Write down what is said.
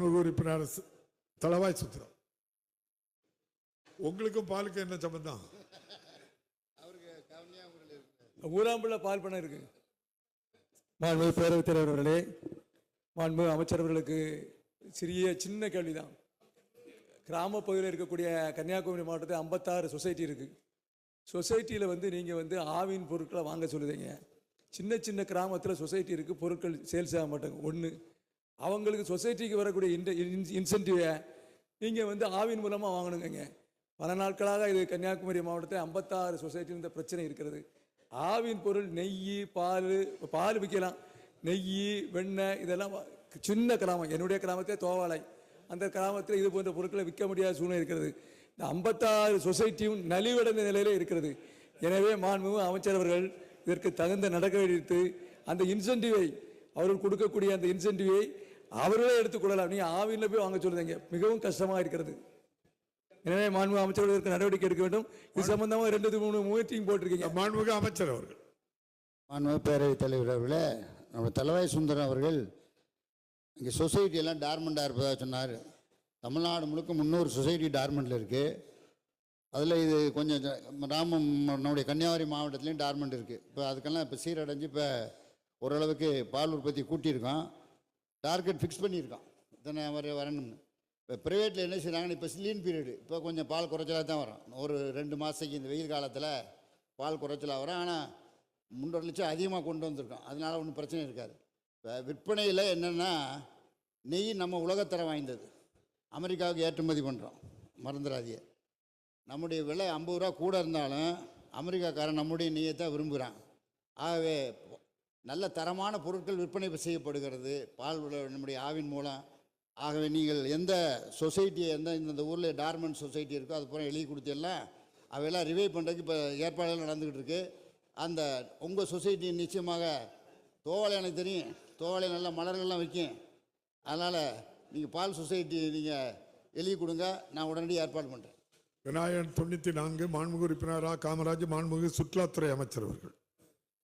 மாண்புமிகு உறுப்பினர் தளவாய் சுத்திரம் உங்களுக்கும் பாலுக்கும் என்ன சம்பந்தம்? ஊராம்புள்ள பால் பண்ணை இருக்கு. மாண்புமிகு பேரவைத் தலைவர் அவர்களே மாண்புமிகு அமைச்சர் அவர்களுக்கு சிறிய சின்ன கேள்விதான். கிராம பகுதியில் இருக்கக்கூடிய கன்னியாகுமரி மாவட்டத்தில் ஐம்பத்தாறு சொசைட்டி இருக்கு. சொசைட்டியில் வந்து நீங்கள் வந்து ஆவின் பொருட்களை வாங்க சொல்லுதீங்க. சின்ன சின்ன கிராமத்தில் சொசைட்டி இருக்கு பொருட்கள் சேல்ஸ் ஆக மாட்டாங்க ஒன்று அவங்களுக்கு சொசைட்டிக்கு வரக்கூடிய இன்ட இன்சென்டிவை நீங்கள் வந்து ஆவின் மூலமாக வாங்கணுங்க பல நாட்களாக இது கன்னியாகுமரி மாவட்டத்தில் ஐம்பத்தாறு சொசைட்டியில் இந்த பிரச்சனை இருக்கிறது. ஆவின் பொருள் நெய் பால் பால் விற்கலாம். நெய் வெண்ணெய் இதெல்லாம் சின்ன கிராமம். என்னுடைய கிராமத்திலே தோவாலை. அந்த கிராமத்தில் இது போன்ற பொருட்களை விற்க முடியாத சூழ்நிலை இருக்கிறது. இந்த ஐம்பத்தாறு சொசைட்டியும் நலிவடைந்த நிலையிலே இருக்கிறது. எனவே மாண்புமிகு அமைச்சர் அவர்கள் இதற்கு தகுந்த நடக்க எடுத்து அந்த இன்சென்டிவை அவர்கள் கொடுக்கக்கூடிய அந்த இன்சென்டிவை அவர்களே எடுத்துக்கொள்ளலாம் நீ ஆவியில் போய் வாங்க சொல்லுதீங்க. மிகவும் கஷ்டமாக இருக்கிறது. எனவே மாண்பு அமைச்சர்கள் இதற்கு நடவடிக்கை எடுக்க வேண்டும். இது சம்பந்தமாக ரெண்டு மூணு மீட்டிங் போட்டிருக்கீங்க. மாண்புமிகு அமைச்சர் அவர்கள். மாண்புமிகு பேரவைத் தலைவர் அவர்களே நம்ம தலைவாய் சுந்தரம் அவர்கள் இங்கே சொசைட்டி எல்லாம் டார்மெண்டாக இருப்பதாக சொன்னார். தமிழ்நாடு முழுக்க முந்நூறு சொசைட்டி டார்மெண்டில் இருக்குது அதில் இது கொஞ்சம் ராமம் நம்முடைய கன்னியாகுமரி மாவட்டத்துலேயும் டார்மெண்ட் இருக்குது இப்போ அதுக்கெல்லாம் இப்போ சீரடைஞ்சு இப்போ ஓரளவுக்கு பால் உற்பத்தி கூட்டியிருக்கோம். டார்கெட் ஃபிக்ஸ் பண்ணியிருக்கோம் இத்தனை வர வரணும்னு. இப்போ ப்ரைவேட்டில் என்ன செய்கிறாங்கன்னா இப்போ ஸ்லீன் பீரியடு இப்போ கொஞ்சம் பால் குறைச்சலாக தான் வரும். ஒரு ரெண்டு மாதத்துக்கு இந்த வெயில் காலத்தில் பால் குறைச்சலாக வரும். ஆனால் முன்னொரு லட்சம் அதிகமாக கொண்டு வந்திருக்கோம் அதனால ஒன்றும் பிரச்சனை இருக்காது. இப்போ விற்பனையில் என்னென்னா நெய் நம்ம உலகத்தரம் வாய்ந்தது. அமெரிக்காவுக்கு ஏற்றுமதி பண்ணுறோம் மறந்துடாதிய நம்முடைய விலை ஐம்பது ரூபா கூட இருந்தாலும் அமெரிக்காக்காரன் நம்முடைய நெய்யை தான் விரும்புகிறான். ஆகவே நல்ல தரமான பொருட்கள் விற்பனை செய்யப்படுகிறது. பால் நம்முடைய ஆவின் மூலம். ஆகவே நீங்கள் எந்த சொசைட்டி எந்த இந்த ஊரில் டார்மெண்ட் சொசைட்டி இருக்கோ அது பூரா எழுதி கொடுத்தெல்லாம் அவையெல்லாம் ரிவைவ் பண்ணுறதுக்கு இப்போ ஏற்பாடுகள் நடந்துக்கிட்டு இருக்கு அந்த உங்கள் சொசைட்டி நிச்சயமாக தோவலை எனக்கு தெரியும். தோவாளை நல்ல மலர்கள்லாம் விற்கும். அதனால் நீங்கள் பால் சொசைட்டி நீங்கள் எழுதி கொடுங்க. நான் உடனடியாக ஏற்பாடு பண்ணுறேன் விநாயகன் தொண்ணூற்றி நான்கு மாண்புமிகு உறுப்பினராக காமராஜ் மாண்புமிகு சுற்றுலாத்துறை அமைச்சர் அவர்கள்.